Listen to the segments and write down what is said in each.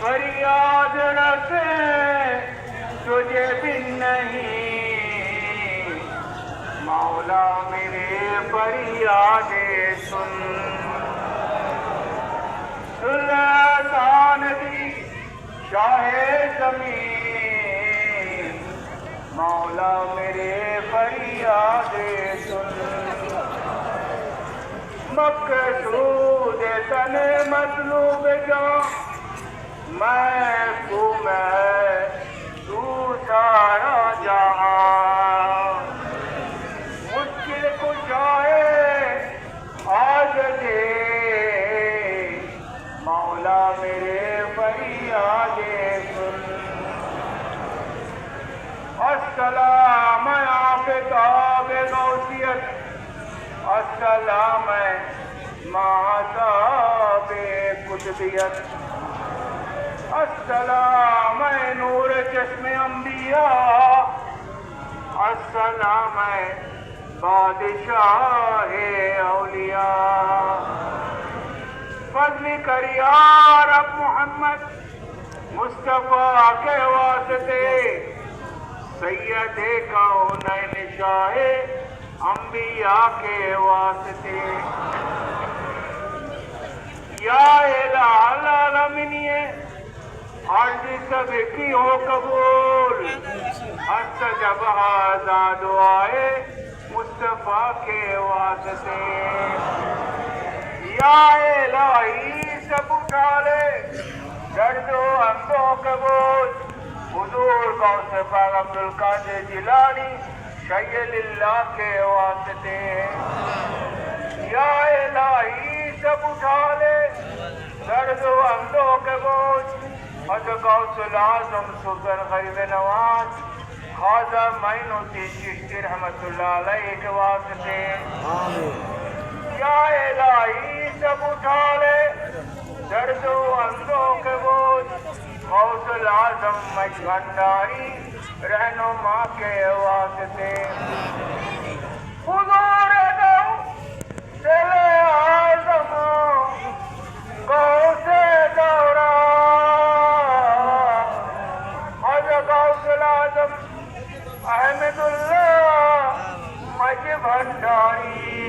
فریاد رسے تجھے بھی نہیں۔ مولا میرے فریاد سن۔ سلطان دی شاہ زمین۔ مولا میرے فریاد سن۔ مقصود تن مطلوب جا میں تمہیں دوسرا جہاں مجھ کچھ آئے آج دے۔ مولا میرے بھائی آگے سن۔ السلام آپ کتاب نوسیت السلام ماتا بے قطبیت السلام نور چشم انبیاء۔ السلام بادشاہ اولیاء۔ فضل کریا رب محمد، مصطفیٰ کے واسطے۔ سید کونین شاہ انبیاء کے واسطے۔ یا الہ ہے حاج کب کی ہو قبول۔ ہست جب آزاد آئے مصطفیٰ کے واسطے۔ یا الہی سب اٹھا لے درد و ہم کو قبول۔ حضور کو صفا عبد القادر جیلانی شیل اللہ کے واسطے۔ یا الہی سب اٹھا لے درد و ہم کو قبول۔ اعظم سلطان غریب نواز. خواجہ معین الدین چشتی رحمت اللہ علیہ کے واسطے. یا الہی سب اٹھا لے درد و اندوں کے بوجھ. غوث العظم مجھ بھنڈاری رہنما کے واسطے. मज भंडारी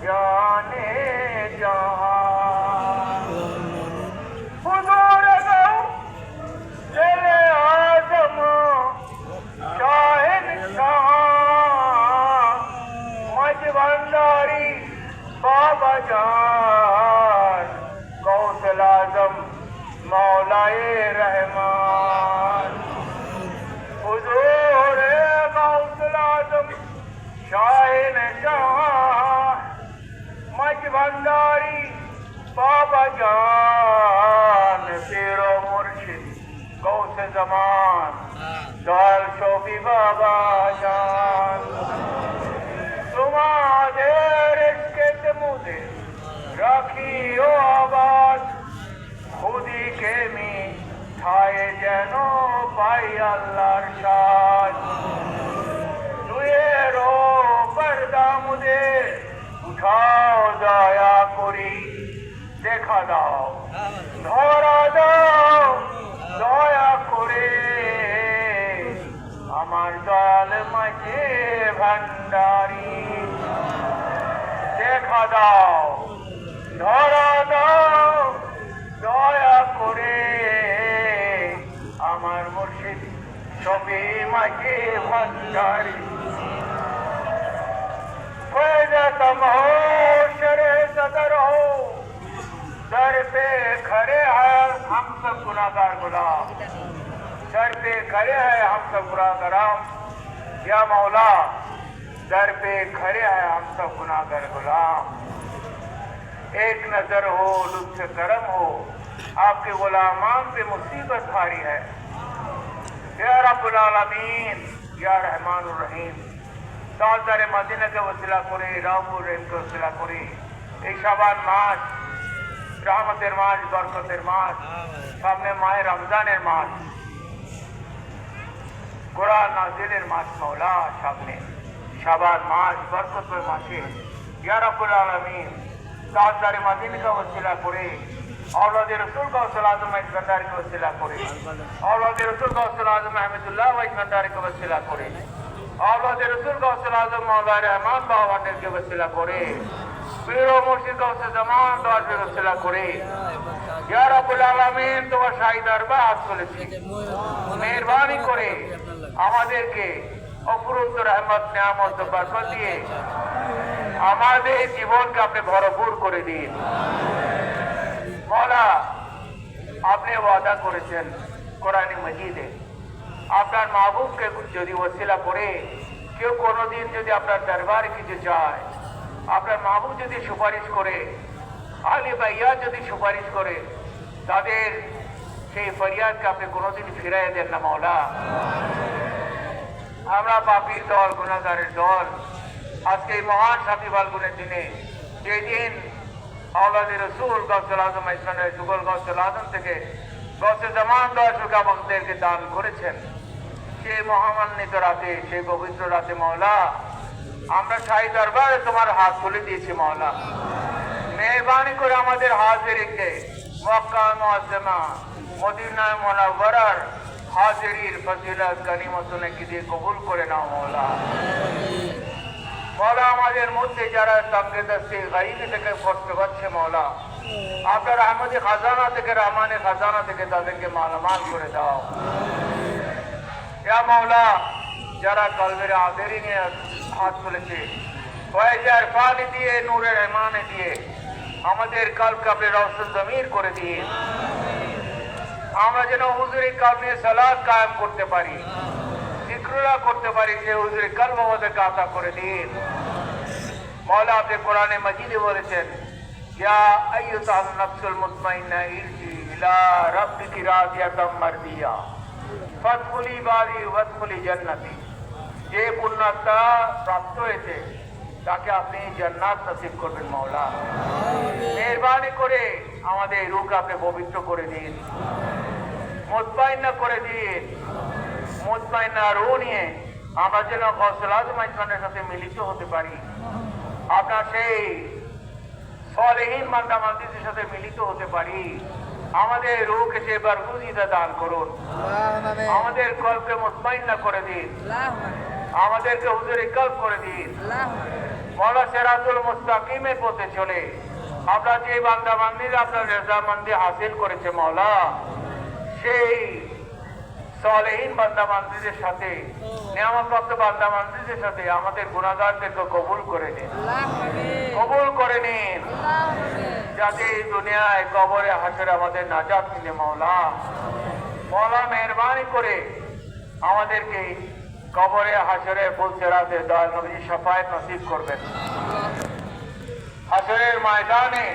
जाने जहां हुजूर दो चले आजम शाहिद शाह मज भंडारी बाबा जान शाहिद शाह मज भंडारी बाबा जान तेरो मुर्शिद गौस जमान दाल शोफी बाबा जान তোমাদের কেতে মুদে রাখিও আবাদ খুদিকে মি ঠায়ে যেন পাই আল্লাহর সাজ দুয়েরও উঠাও দয়া করি দেখা দাও। ধরা দাও দয়া করে। আমার ভান্ডারি দেখা দাও। کھڑے ہیں، ہم سب گناہ گرام یا مولا، در پہ کھڑے ہیں، ہم سب گناہ گر غلام۔ ایک نظر ہو، لطف کرم ہو، آپ کے غلامان پہ مصیبت بھاری ہے۔ یا رب العالمین، یا رحمان الرحیم۔ دار مدینہ کے وسیلہ کرے رام الرحیم کے وسیلہ کرے۔ اے شابان ماس رحمت ماس برکت ماس سامنے ماہ رمضان ماس কোরআন নাজিলের মাস মৌলা সামনে। সাবার মাস বরকতের মাসে ইয়ারাবুল আলমিন, তাজদারে মাদিনকে ওসিলা করে, আওলাদের রসুল কৌশল আজম এক ভান্ডারকে ওসিলা করে, আওলাদের রসুল কৌশল আজম আহমেদুল্লাহ এক ভান্ডারকে ওসিলা করে, আওলাদের রসুল কৌশল আজম মৌলা রহমান বাবা ভান্ডারকে ওসিলা করে পীর ও মুর্শিদ করে মেহরবানি করে আমাদেরকে অপুরন্ত রহমত, নিয়ামত দিয়ে আমাদের জীবনকে আপনি ভরপুর করে দিন। মৌলা আপনি ওয়াদা করেছেন কোরআনী মজিদে। আপনার মাহবুবকে যদি ওসিলা করে, কেউ কোনোদিন যদি আপনার দরবারে কিছু চায়, আপনার মাহবুব যদি সুপারিশ করে আলী ভাইয়া যদি সুপারিশ করে, তাদের সেই ফরিয়াদকে আপনি কোনোদিন ফিরাই দেন না মৌলা আমরা পাপির দল গুণাগারের দল। আজকে এই মহান সাথী বালগুনের দিনে যেই দিন আওলাদের রসুল গসল আজম ইসলামের যুগল গসল আজম থেকে গসে জামান দর্শক আমাদেরকে দান করেছেন। সেই মহামান্বিত রাতে, সেই পবিত্র রাতে মৌলা আমরা শাহী দরবারে তোমার হাত তুলে দিয়েছি মৌলা মেহরবানি করে আমাদের হাজিরিকে মক্কা মুআজ্জামা মদিনা মুনাওয়ারার হাজিরির ফজিলত কি দিয়ে কবুল করে নাও মৌলা মৌলা আমাদের মধ্যে যারা সঙ্গে দস্তে গাইব থেকে কষ্ট পাচ্ছে মৌলা আপনার আহমদি খাজানা থেকে রহমানের খাজানা থেকে তাদেরকে মালামাল করে দাও। ইয়া মৌলা যারা কলবের আদেরি নিয়ে হাত তুলেছে ফয়েজার পানি দিয়ে, নূরের এমানে দিয়ে আমাদের কালকে আপনি রওশন জমির করে দিয়ে আমরা যেন হুজুরি কালমে সালাদ কায়েম করতে পারি জিক্রুল্লাহ করতে পারি, যে হুজুরি কলম আমাদেরকে আতা করে দিন। মৌলা আপনি কোরআনে মজিদে বলেছেন, ইয়া আইয়ুতান নাফসুল মুতমাইন্না ইরজি ইলা রাব্বিকি রাদিয়াতাম মারদিয়া ফাদখুলি বারি ওয়াদখুলি জান্নাতি। যে পুণ্যাত্মা প্রাপ্ত হয়েছে তাকে আপনি জান্নাত নসিব করবেন মৌলা মেহরবানি করে আমাদের রূপকে আপনি পবিত্র করে দিন। মোতমাইন্না করে দিন। মোতমাইন্না রু নিয়ে আমরা যেন কৌশলাজ মাইসমানের সাথে মিলিত হতে পারি। আপনার সেই সলেহীন মান্দা মান্দিদের সাথে মিলিত হতে পারি। আমাদের রূপকে সে বারগুজিদা দান করুন। আমাদের কলকে মোতমাইন্না করে দিন। আমাদেরকে হুজুরে কল্প করে দিন। মৌলা সেরাতুল মুস্তাকিমের পথে চলে। আমরা যে বান্দা বান্দির আপনার রেজামন্দি হাসিল করেছে মৌলা, সেই সলেহীন বান্দা বান্দিদের সাথে, নিয়ামতপ্রাপ্ত বান্দা বান্দিদের সাথে আমাদের গুণাগারদেরকে কবুল করে নিন। কবুল করে নিন। যাতে এই দুনিয়ায় কবরে হাসরে আমাদের নাজাত মিলে মৌলা। মৌলা মেহরবানি করে আমাদেরকে কবরে হাসরে ফুলসেরাতে দয়াল নবী সাফায়াত নসিব করবেন। হাসরের ময়দানে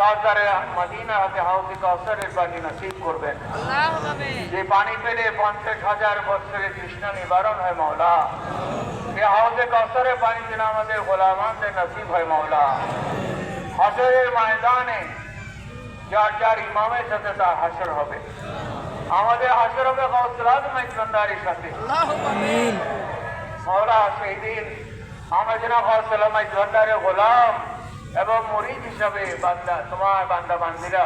তাজারে মদিনা হাতে হাউসে কাউসারের পানি নসিব করবেন। যে পানি পেলে পঞ্চাশ হাজার বছরের তৃষ্ণা নিবারণ হয় মৌলা এ হাউসে কাউসারের পানি যেন আমাদের গোলামানদের নসিব হয় মৌলা হাসরের ময়দানে যার যার ইমামের সাথে তার হাসর হবে। আমাদের হাসর হবে গৌসলাদ মাইসন্দারির সাথে। মৌলা সেই দিন আমরা যেন গৌসলা মাইসন্দারে গোলাম এবং মরিদ হিসাবে বান্দা তোমার বান্দা বান্দিরা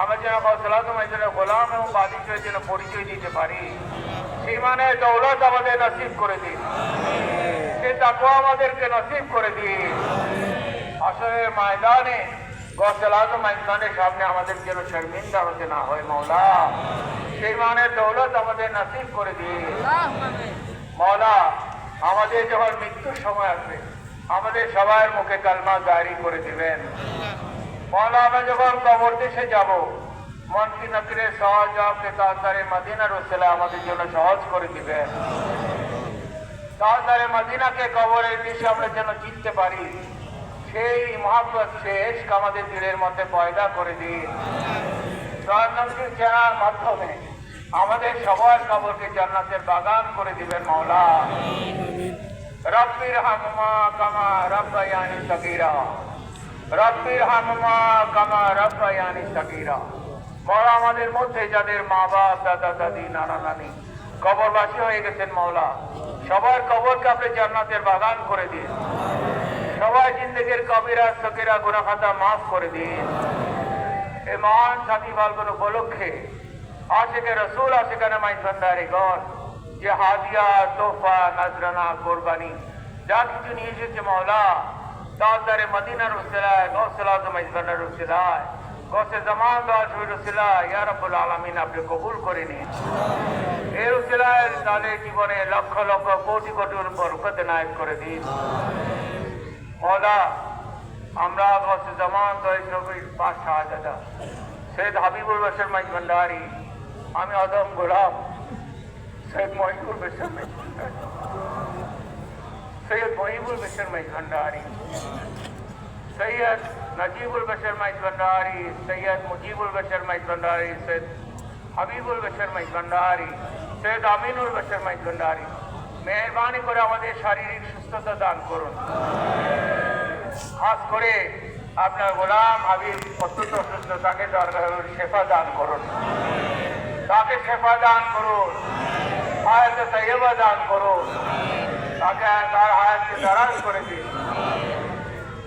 আমরা যেন গৌসলাদ মাইসন্দারে গোলাম এবং বাদিক হয়ে যেন পরিচয় দিতে পারি। সেই মানে দৌলত আমাদের নসিব করে দিন। সে তাকে আমাদেরকে নসিব করে দিন। আসলে ময়দানে গসল আজম ময়দানের সামনে আমাদের যেন শর্মিন্দা হতে না হয় মৌলা। সেই মানে দৌলত আমাদের নসিব করে দিন। মৌলা আমাদের যখন মৃত্যুর সময় আসবে আমাদের সবার মুখে কালমা জারি করে দিবেন। মৌলা আমরা যখন কবর দেশে যাব মনকি নকরে সহজ জবাবকে তাড়াতাড়ি মাদিনা ওসেলা আমাদের জন্য সহজ করে দিবেন। তাড়াতাড়ি মাদিনাকে কবরের দেশে আমরা যেন জিততে পারি সেই মহাব্বত শেষ আমাদের দিলের মধ্যে পয়দা করে দিন। নবীর চেনার মাধ্যমে আমাদের সবার কবরকে জান্নাতের বাগান করে দিবেন মাওলা। রব্বির হামমা কামা রব্বায়ানি সগীরা। রব্বির হামমা কামা রব্বায়ানি সগীরা। মৌলা আমাদের মধ্যে যাদের মা বাপ, দাদা, দাদি, নানা, নানি কবরবাসী হয়ে গেছেন মৌলা সবার কবরকে আপনি জান্নাতের বাগান করে দিন। সবাই জিন্দগির কবিরা, সকিরা গুনাখাতা মাফ করে দিন। এই মহান সাথী ফাল্গুন উপলক্ষে আশেকে রসুল, আশেকে নামাই ভান্ডারিগণ। যে হাদিয়া তোফা নাজরানা, কোরবানি, যা কিছু নিয়ে এসেছে মৌলা তাজদারে মদিনার উসিলায় গৌসলা জমাই ভান্ডার উসিলায়। গসে জামান শহীদ উসিলায়, ইয়া রব্বুল আলামিন, আপনি কবুল করে নিন। এই উসিলায় তাদের জীবনে লক্ষ লক্ষ কোটি কোটির বরকত নায়ক করে দিন। মৌলা আমরা গসে জামান দোয়া শহীদ পাঁচ শাহজাদা সৈয়দ হাবিবুল বসর মাইজ আমি আদম গোলাম। সৈয়দ মহিবুল মাইজ সৈয়দ মহিবুল বসর মাইজ ভান্ডারি সৈয়দ নজিবুল বশর মাইজ ভান্ডারি সৈয়দ মুজিবুল বশর মাইজ ভান্ডারি সৈয়দ হাবিবুল বশর মাইজ ভান্ডারি সৈয়দ আমিনুল বশর মাইজ ভান্ডারি মেহরবানি করে আমাদের শারীরিক সুস্থতা দান করুন। খাস করে আপনার গোলাম হাবিব অত্যন্ত অসুস্থ তাকে দরকার শেফা দান করুন। তাকে শেফা দান করুন। হায়াতে তৈবা দান করুন। তাকে তার হায়াতকে দারাজ করে দিন।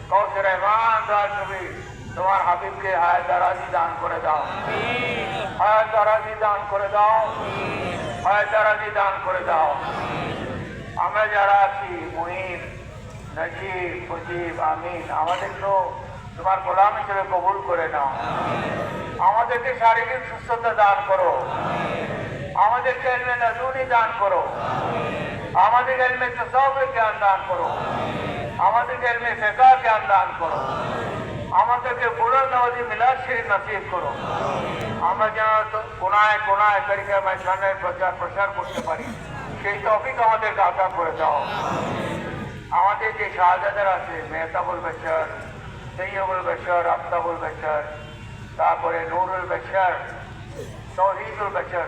কৌশে রহমান দার ছবি তোমার হাবিবকে হায়াত দারাজি দান করে দাও। হায়াত দারাজি দান করে দাও। হায়াত দারাজি দান করে দাও। আমরা যারা আছি মুহিম নজিব মুজিব, আমিন, আমাদের তো তোমার গোলাম হিসেবে কবুল করে নাও। আমাদেরকে শারীরিক সুস্থতা দান করো। আমাদেরকে এলমে নজুনি দান করো। আমাদের এলমে তসবের জ্ঞান দান করো। আমাদের এলমে ফেকা জ্ঞান দান করো। আমাদেরকে বুড়ার নওয়াজি মিলাদ শরীফ নসিব করো। আমরা যেন কোনায় কোনায় তরিকা মাইসানের প্রচার প্রসার করতে পারি। সেই টপিক আমাদেরকে আশা করে দাও। আমাদের যে শাহজাদার আছে মেহতাবুল বেশর সৈয়বুল বেশর আফতাবুল বেশর তারপরে নুরুল বেশর তহিদুল বেশর,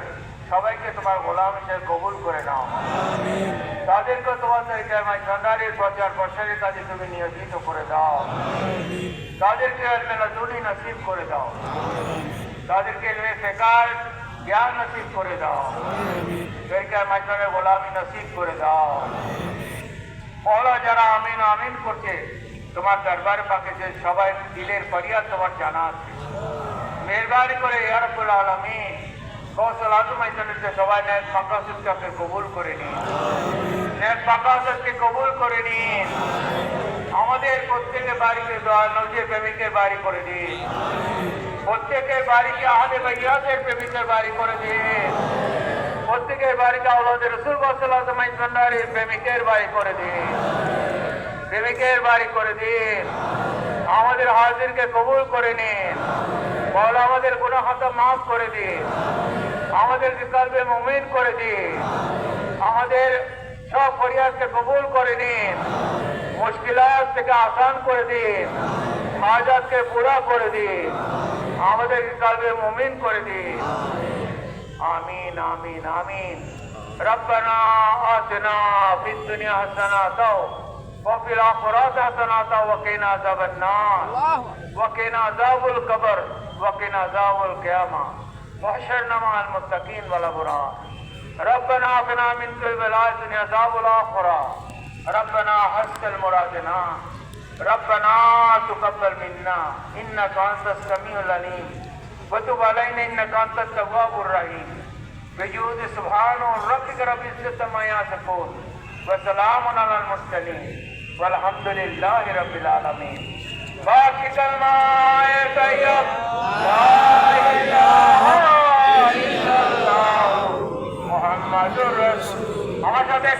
সবাইকে তোমার গোলাম হিসেবে কবুল করে নাও। তাদেরকে তোমার তরিকার মাইসানের প্রচার প্রসারে কাজে তুমি নিয়োজিত করে দাও। তাদেরকে নতুনই নসিব করে দাও। তাদেরকে ফেকার জ্ঞান নসিব করে দাও। তরিকার মাধ্যমে গোলামি নসিব করে দাও। মহলা যারা আমিন আমিন করছে তোমার দরবার পাকে যে সবাই দিলের ফরিয়াদ তোমার জানা আছে। মেহরবানি করে ইয়ারবুল আলমিন কৌশল আজম যে সবাই নেট মাকাসুদকে কবুল করে নিন। মাকাসুদকে কবুল করে নিন। আমাদের প্রত্যেকের বাড়িতে নজর প্রেমিকের বাড়ি করে দিন। প্রত্যেকের বাড়িকে আহাদে ভাইয়াদের প্রেমিকের বাড়ি করে দিন। প্রত্যেকের বাড়িতে আল্লাহদের রসুল ভান্ডারের প্রেমিকের বাড়ি করে দিন। প্রেমিকের বাড়ি করে দিন আমাদের হাজিরকে কবুল করে নিন বল আমাদের গুণা হাতা মাফ করে দিন আমাদের কালবে মুমিন করে দিন আমাদের সব ফরিয়াদকে কবুল করে নিন মুশকিলাত থেকে আসান করে দিন হাজাতকে পুরা করে দিন আমাদের কালবে মুমিন করে দিন آمين آمين آمين ربنا آتنا في الدنيا حسنة وفي الآخرة حسنة وقنا عذاب النار. وقنا عذاب القبر وقنا عذاب القيامة. واحشرنا مع المتقين والأبرار. ربنا آتنا من كل بلاء الدنيا عذاب الآخرة. ربنا حسن مرادنا ربنا تقبل منا. إنك أنت السميع العليم. وتب علينا إنك أنت التواب الرحيم. بجود سبحان ربك رب العزة ما يصفون. وسلام على المرسلين. আলহামদুলিল্লাহ রবিল আলমিন। বাকি কলমায় তৈয়ব মোহাম্মদুর রসুল। আমার সাথে